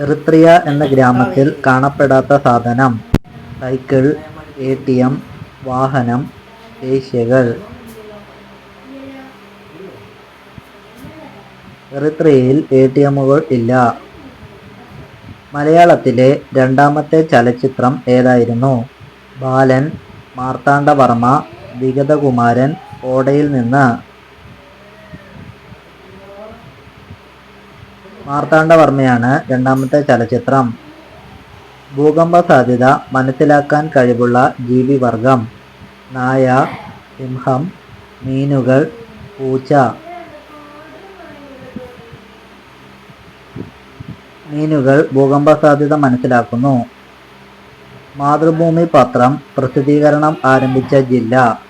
Eritrea എന്ന ഗ്രാമത്തിൽ കാണപ്പെടാത്ത സാധനം. Cycle, A. ടി. എം, വാഹനം, വേശ്യകൾ. എറിത്രിയയിൽ എ. ടി. എമ്മുകൾ ഇല്ല. മലയാളത്തിലെ രണ്ടാമത്തെ ചലച്ചിത്രം ഏതായിരുന്നു? ബാലൻ, മാർത്താണ്ഡവർമ്മ, വിഗതകുമാരൻ, ഓടയിൽ നിന്ന്. മാർത്താണ്ഡവർമ്മയാണ് രണ്ടാമത്തെ ചലച്ചിത്രം. ഭൂകമ്പ സാധ്യത മനസ്സിലാക്കാൻ കഴിവുള്ള ജീവിവർഗം നായ, സിംഹം, മീനുകൾ, പൂച്ച. മീനുകൾ ഭൂകമ്പ സാധ്യത മനസ്സിലാക്കുന്നു. മാതൃഭൂമി പത്രം പ്രസിദ്ധീകരണം ആരംഭിച്ച ജില്ല?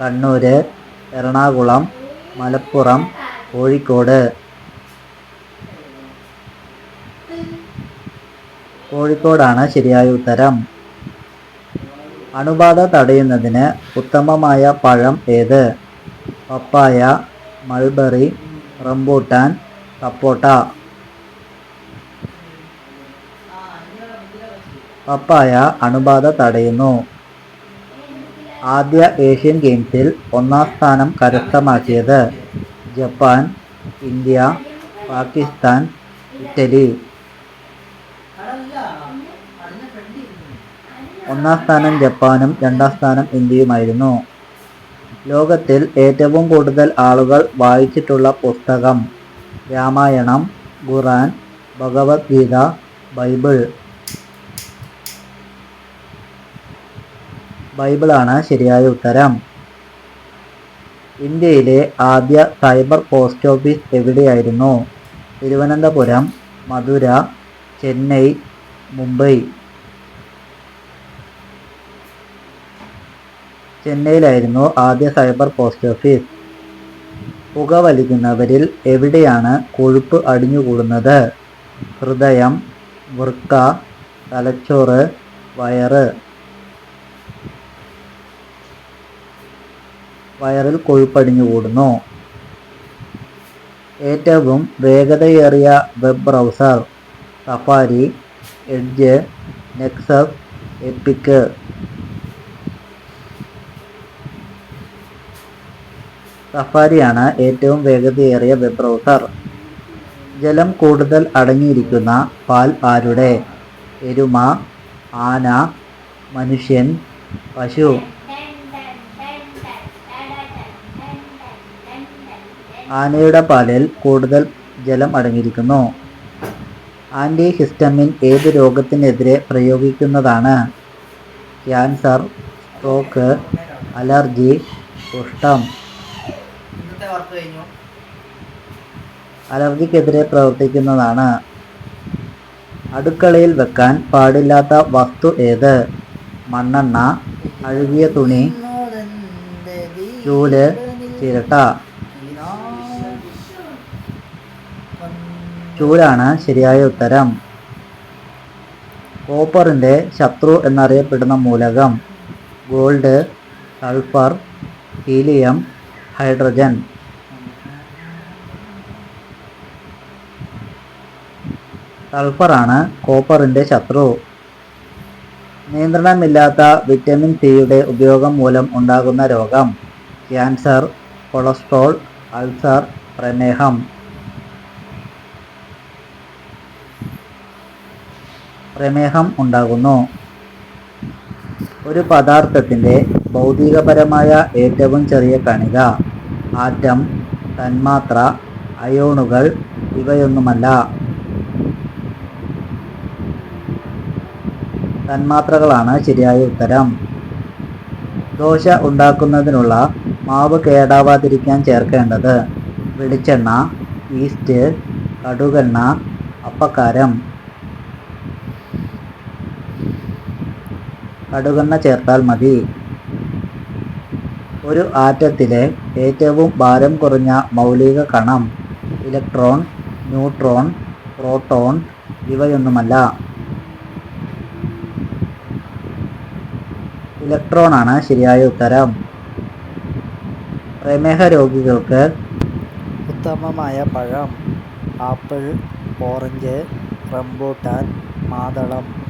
കണ്ണൂര്, എറണാകുളം, മലപ്പുറം, കോഴിക്കോട്. കോഴിക്കോടാണ് ശരിയായ ഉത്തരം. അണുബാധ തടയുന്നതിന് ഉത്തമമായ പഴം ഏത്? Papaya, mulberry, rambutan, sapota. Papaya അണുബാധ തടയുന്നു. ആദ്യ ഏഷ്യൻ ഗെയിംസിൽ ഒന്നാം സ്ഥാനം കരസ്ഥമാക്കിയത്? Japan, India, Pakistan Italy. ഒന്നാം സ്ഥാനം ജപ്പാനും രണ്ടാം സ്ഥാനം ഇന്ത്യയുമായിരുന്നു. ലോകത്തിൽ ഏറ്റവും കൂടുതൽ ആളുകൾ വായിച്ചിട്ടുള്ള പുസ്തകം? Ramayanam, Quran Bhagavad Gita Bible. ബൈബിളാണ് ശരിയായ ഉത്തരം. ഇന്ത്യയിലെ ആദ്യ സൈബർ പോസ്റ്റ് ഓഫീസ് എവിടെയായിരുന്നു? തിരുവനന്തപുരം, മധുര, ചെന്നൈ, മുംബൈ. ചെന്നൈയിലായിരുന്നു ആദ്യ സൈബർ പോസ്റ്റ് ഓഫീസ്. പുക വലിക്കുന്നവരിൽ എവിടെയാണ് കൊഴുപ്പ് അടിഞ്ഞുകൂടുന്നത്? ഹൃദയം, വൃക്ക, തലച്ചോറ്, വയറ്. വയറിൽ കൊഴുപ്പടിഞ്ഞുകൂടുന്നു. ഏറ്റവും വേഗതയേറിയ web browser? Safari, Edge, Nexus, Epic സഫാരിയാണ് ഏറ്റവും വേഗതയേറിയ വെബ് ബ്രൗസർ. ജലം കൂടുതൽ അടങ്ങിയിരിക്കുന്ന പാൽ ആരുടെ? എരുമ, ആന, മനുഷ്യൻ, പശു. ആനയുടെ പാലിൽ കൂടുതൽ ജലം അടങ്ങിയിരിക്കുന്നു. ആന്റി ഹിസ്റ്റമിൻ ഏതു രോഗത്തിനെതിരെ പ്രയോഗിക്കുന്നതാണ്? ക്യാൻസർ, സ്ട്രോക്ക്, അലർജി, കുഷ്ഠം. അലർജിക്കെതിരെ പ്രവർത്തിക്കുന്നതാണ്. അടുക്കളയിൽ വെക്കാൻ പാടില്ലാത്ത വസ്തു ഏത്? മണ്ണെണ്ണ, അഴുകിയ തുണി, ചൂൽ, ചിരട്ട. ചൂലാണ് ശരിയായ ഉത്തരം. കോപ്പറിന്റെ ശത്രു എന്നറിയപ്പെടുന്ന മൂലകം? Gold, sulphur, helium, hydrogen. സൾഫറാണ് കോപ്പറിന്റെ ശത്രു. നിയന്ത്രണമില്ലാത്ത വിറ്റമിൻ സിയുടെ ഉപയോഗം മൂലം ഉണ്ടാകുന്ന രോഗം? ക്യാൻസർ, കൊളസ്ട്രോൾ, അൾസർ, പ്രമേഹം. പ്രമേഹം ഉണ്ടാകുന്നു. ഒരു പദാർത്ഥത്തിന്റെ ഭൗതികപരമായ ഏറ്റവും ചെറിയ കണിക? ആറ്റം, തന്മാത്ര, അയോണുകൾ. ഇവയൊന്നുമല്ല. തന്മാത്രകളാണ് ശരിയായ ഉത്തരം. ദോശ ഉണ്ടാക്കുന്നതിനുള്ള മാവ് കേടാവാതിരിക്കാൻ ചേർക്കേണ്ടത്? വെളിച്ചെണ്ണ, ഈസ്റ്റ് കടുകെണ്ണ, അപ്പക്കാരം. കടുകെണ്ണ ചേർത്താൽ മതി. ഒരു ആറ്റത്തിലെ ഏറ്റവും ഭാരം കുറഞ്ഞ മൗലിക കണം? Electron, neutron, proton. ഇവയൊന്നുമല്ല. ഇലക്ട്രോണാണ് ശരിയായ ഉത്തരം. പ്രമേഹ രോഗികൾക്ക് ഉത്തമമായ പഴം? ആപ്പിൾ, ഓറഞ്ച്, റംബൂട്ടാൻ മാതളം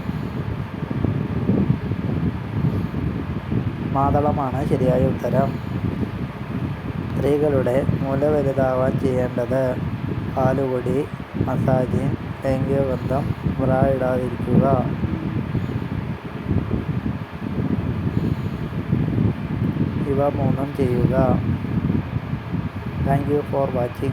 മാതളമാണ് ശരിയായ ഉത്തരം. സ്ത്രീകളുടെ മൂല വലുതാവാൻ ചെയ്യേണ്ടത് പാലുപൊടി മസാജിങ് ലൈംഗികബന്ധം ബ്ര ഇവ മൂന്നും ചെയ്യുക. Thank you for watching.